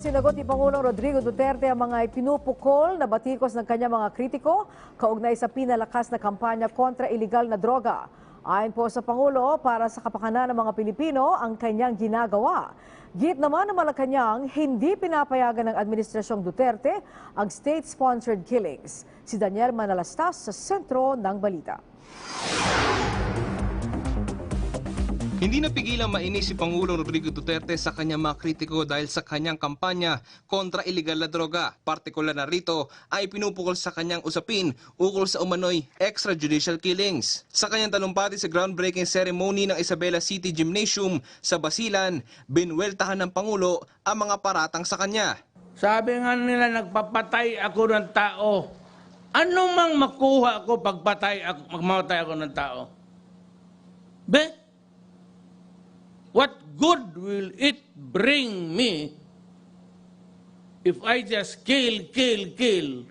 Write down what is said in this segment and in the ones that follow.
Sinagot ni Pangulong Rodrigo Duterte ang mga ipinupukol na batikos ng kanyang mga kritiko kaugnay sa pinalakas na kampanya kontra iligal na droga. Ayon po sa Pangulo, para sa kapakanan ng mga Pilipino ang kanyang ginagawa. Git naman ng Malacanang, hindi pinapayagan ng Administrasyong Duterte ang state-sponsored killings. Si Daniel Manalastas sa sentro ng balita. Hindi napigilang mainis si Pangulong Rodrigo Duterte sa kanyang mga kritiko dahil sa kanyang kampanya kontra iligal na droga. Partikular na rito ay pinupukol sa kanyang usapin ukol sa umano'y extrajudicial killings. Sa kanyang talumpati sa groundbreaking ceremony ng Isabela City Gymnasium sa Basilan, binweltahan ng Pangulo ang mga paratang sa kanya. Sabi nga nila, nagpapatay ako ng tao. Ano mang makuha ko pagpatay ako, magmamatay ako ng tao? Be? What good will it bring me if I just kill, kill, kill?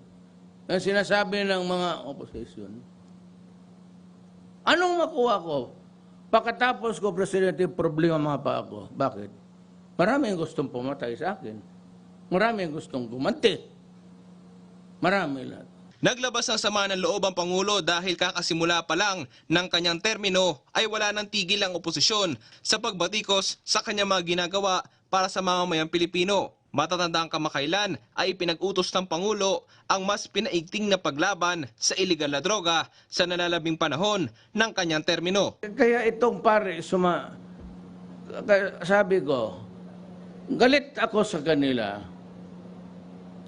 Ang sinasabi ng mga opposition. Anong makuha ko? Pagkatapos ko, Presidente, problema mga pa ako. Bakit? Maraming gustong pumatay sa akin. Maraming gustong gumanti. Marami lahat. Naglabas ng sama ng loob ang Pangulo dahil kakasimula pa lang ng kanyang termino ay wala ng tigil ang oposisyon sa pagbatikos sa kanyang mga ginagawa para sa mamamayang Pilipino. Matatanda ang kamakailan ay pinag-utos ng Pangulo ang mas pinaigting na paglaban sa iligal na droga sa nalalabing panahon ng kanyang termino. Kaya itong pare, suma, sabi ko, galit ako sa kanila.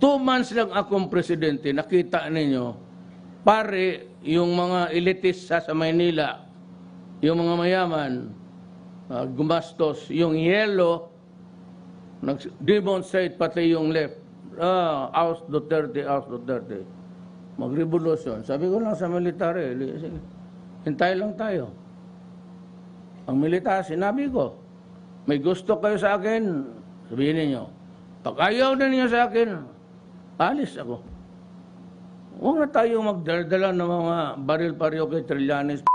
Two months lang akong presidente, nakita ninyo, pare, yung mga elitist sa, sa Maynila, yung mga mayaman, ah, gumastos, yung yellow, nag-demonstrate pati yung left. Ah, House Duterte, House Duterte. Mag-revolution. Sabi ko lang sa military, hintay lang tayo. Ang militar, sinabi ko, may gusto kayo sa akin, sabihin ninyo. Pag ayaw na ninyo sa akin, alis ako. Huwag na tayo magdaldala ng mga baril pareho kay Trillanes.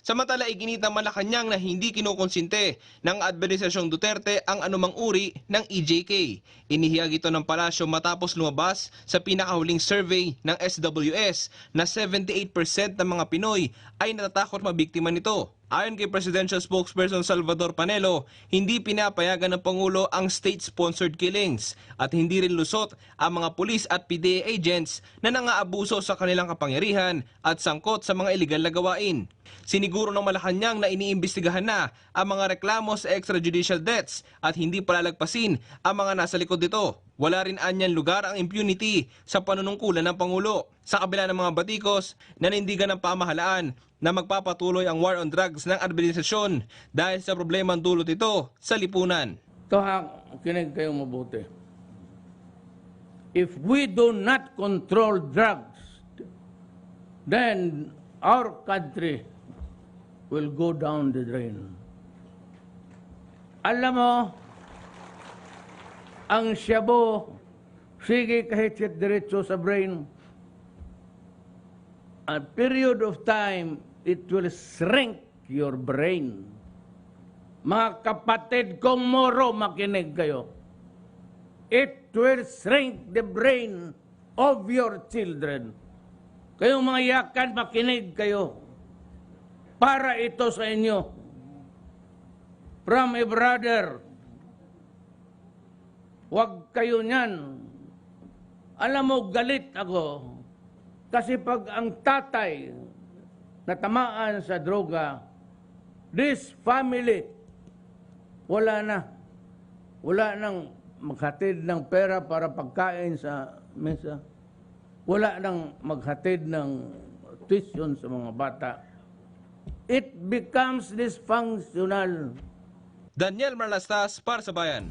Samantala, iginit ng Malacanang na hindi kinukonsinte ng Administrasyong Duterte ang anumang uri ng EJK. Inihiyag ito ng palasyo matapos lumabas sa pinakahuling survey ng SWS na 78% ng mga Pinoy ay natatakot mabiktima nito. Ayon kay Presidential Spokesperson Salvador Panelo, hindi pinapayagan ng Pangulo ang state-sponsored killings at hindi rin lusot ang mga pulis at PDA agents na nangaabuso sa kanilang kapangyarihan at sangkot sa mga iligal na gawain. Siniguro ng Malacanang na iniimbestigahan na ang mga reklamo sa extrajudicial deaths at hindi palalagpasin ang mga nasa likod nito. Wala rin anyan lugar ang impunity sa panunungkulan ng Pangulo. Sa kabila ng mga batikos, nanindigan ng pamahalaan na magpapatuloy ang war on drugs ng administrasyon dahil sa problema ang dulot ito sa lipunan. Ito ha, kinig kayo mabuti. If we do not control drugs, then our country will go down the drain. Alam mo, ang shabu, sige kahit siya diretso sa brain, a period of time, it will shrink your brain. Mga kapatid kong moro, makinig kayo. It will shrink the brain of your children. Kayong mga yakan, makinig kayo. Para ito sa inyo. From a brother. Huwag kayo niyan. Alam mo, galit ako. Kasi pag ang tatay natamaan sa droga, this family, wala na. Wala nang maghatid ng pera para pagkain sa mesa. Wala nang maghatid ng tuition sa mga bata. It becomes dysfunctional. Daniel Marlastas para sa Bayan.